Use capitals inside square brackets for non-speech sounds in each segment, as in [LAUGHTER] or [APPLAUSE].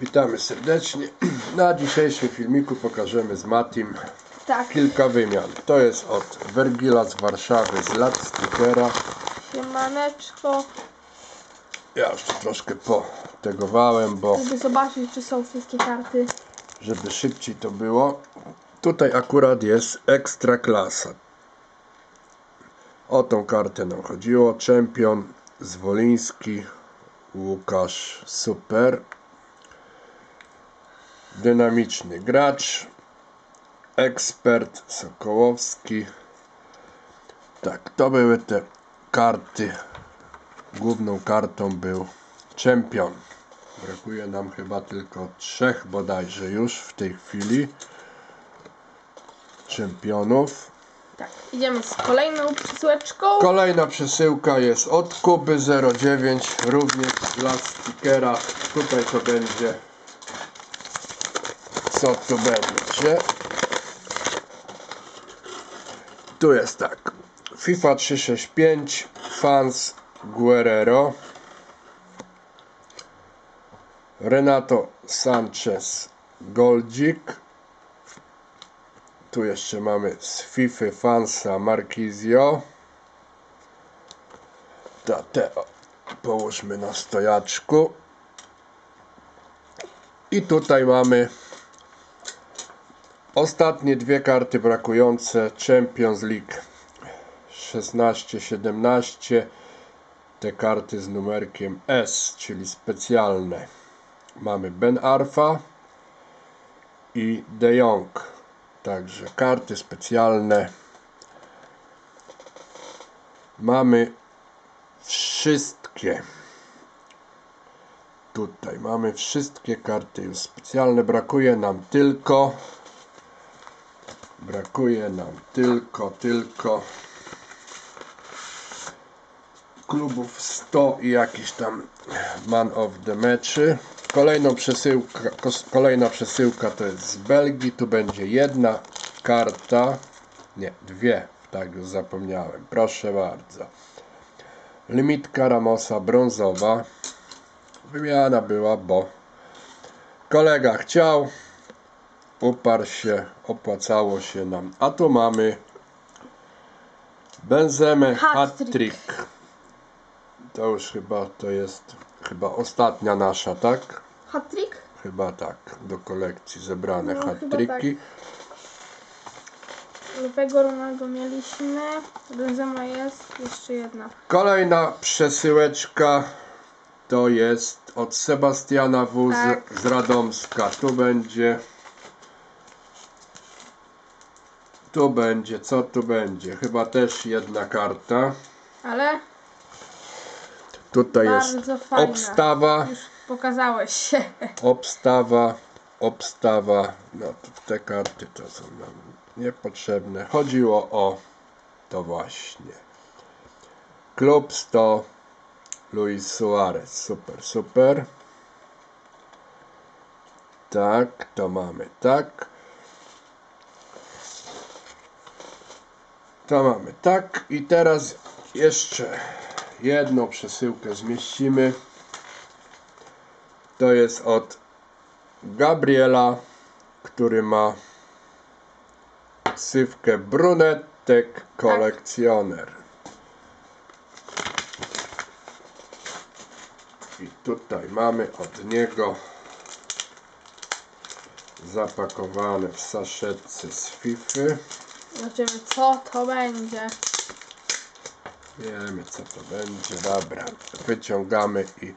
Witamy serdecznie. [CLEARS THROAT] Na dzisiejszym filmiku pokażemy z Matim Tak, kilka wymian. To jest od Vergila z Warszawy z lat stickera. siemaneczko, Ja już troszkę potegowałem, bo żeby zobaczyć, czy są wszystkie karty. żeby szybciej to było. Tutaj akurat jest ekstra klasa. O tą kartę nam chodziło. Czempion Zwoliński, Łukasz Super. Dynamiczny gracz. Ekspert Sokołowski. Tak, to były te karty. Główną kartą był czempion. Brakuje nam chyba tylko trzech bodajże już w tej chwili czempionów. Tak, idziemy z kolejną przesyłeczką. Kolejna przesyłka jest od Kuby 09, również dla stickera. Tutaj to będzie. Co tu będzie? Tu jest tak. FIFA 365 Fans Guerrero Renato Sanchez Goldzik tu jeszcze mamy z FIFA Fansa Marquizio. Ta, te o, połóżmy na stojaczku. I tutaj mamy ostatnie dwie karty brakujące Champions League 16-17 te karty z numerkiem S, czyli specjalne. Mamy Ben Arfa i De Jong. Także karty specjalne. Mamy wszystkie. Tutaj mamy wszystkie karty już specjalne. Brakuje nam tylko. Brakuje nam tylko, tylko klubów 100 i jakiś tam man of the meczy. Kolejną przesyłka, kolejna przesyłka to jest z Belgii. Tu będzie jedna karta. Nie, dwie. Tak, już zapomniałem. Proszę bardzo. Limitka Ramosa brązowa. Wymiana była, bo kolega chciał. Uparł się, opłacało się nam. A tu mamy Benzemę Hat-trick. To już chyba to jest chyba ostatnia nasza, tak? Hat-trick? Chyba tak, do kolekcji zebrane No, hat-tricki. Nowego Ronaldo mieliśmy. Benzema jest, jeszcze jedna. Kolejna przesyłeczka to jest od Sebastiana W. Tak. z Radomska. Tu będzie. Tu będzie, co tu będzie? Chyba też jedna karta. Ale Tutaj jest bardzo fajna. obstawa, Już pokazałeś się. [LAUGHS] obstawa, obstawa. No to te karty to są nam niepotrzebne. Chodziło o to właśnie. Klub 100 Luis Suarez. Super, super. Tak, to mamy tak. To mamy tak. I teraz jeszcze jedną przesyłkę zmieścimy. To jest od Gabriela, który ma ksywkę Brunetek Kolekcjoner. I tutaj mamy od niego zapakowane w saszetce z Fify. Zobaczymy, co to będzie. Wiemy co to będzie. Dobra, wyciągamy i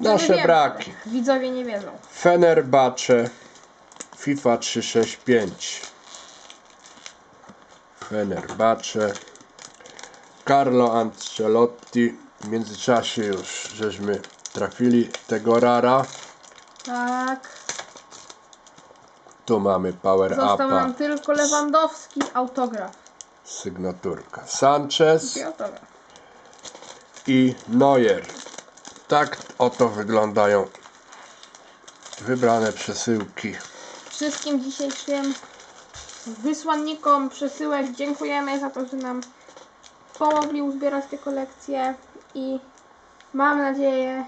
nasze nie wiem, braki. Widzowie nie wiedzą. Fenerbahce FIFA 365 Fenerbahce Carlo Ancelotti w międzyczasie już żeśmy trafili tego rara Tak. Tu mamy power Został upa nam tylko Lewandowski autograf. sygnaturka Sanchez I autograf. i Neuer tak oto wyglądają wybrane przesyłki Wszystkim dzisiejszym wysłannikom przesyłek dziękujemy za to, że nam pomogli uzbierać te kolekcje i mam nadzieję,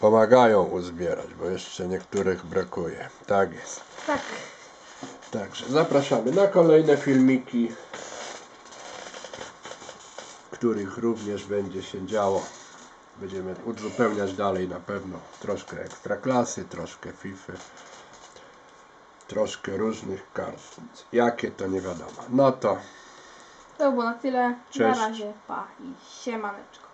pomagają uzbierać, bo jeszcze niektórych brakuje. Tak jest. Tak. Także zapraszamy na kolejne filmiki, których również będzie się działo. Będziemy uzupełniać dalej na pewno troszkę ekstraklasy, troszkę FIFA, troszkę różnych kart. Jakie to nie wiadomo. No to To było na tyle. Cześć. Na razie. Pa i siemaneczko.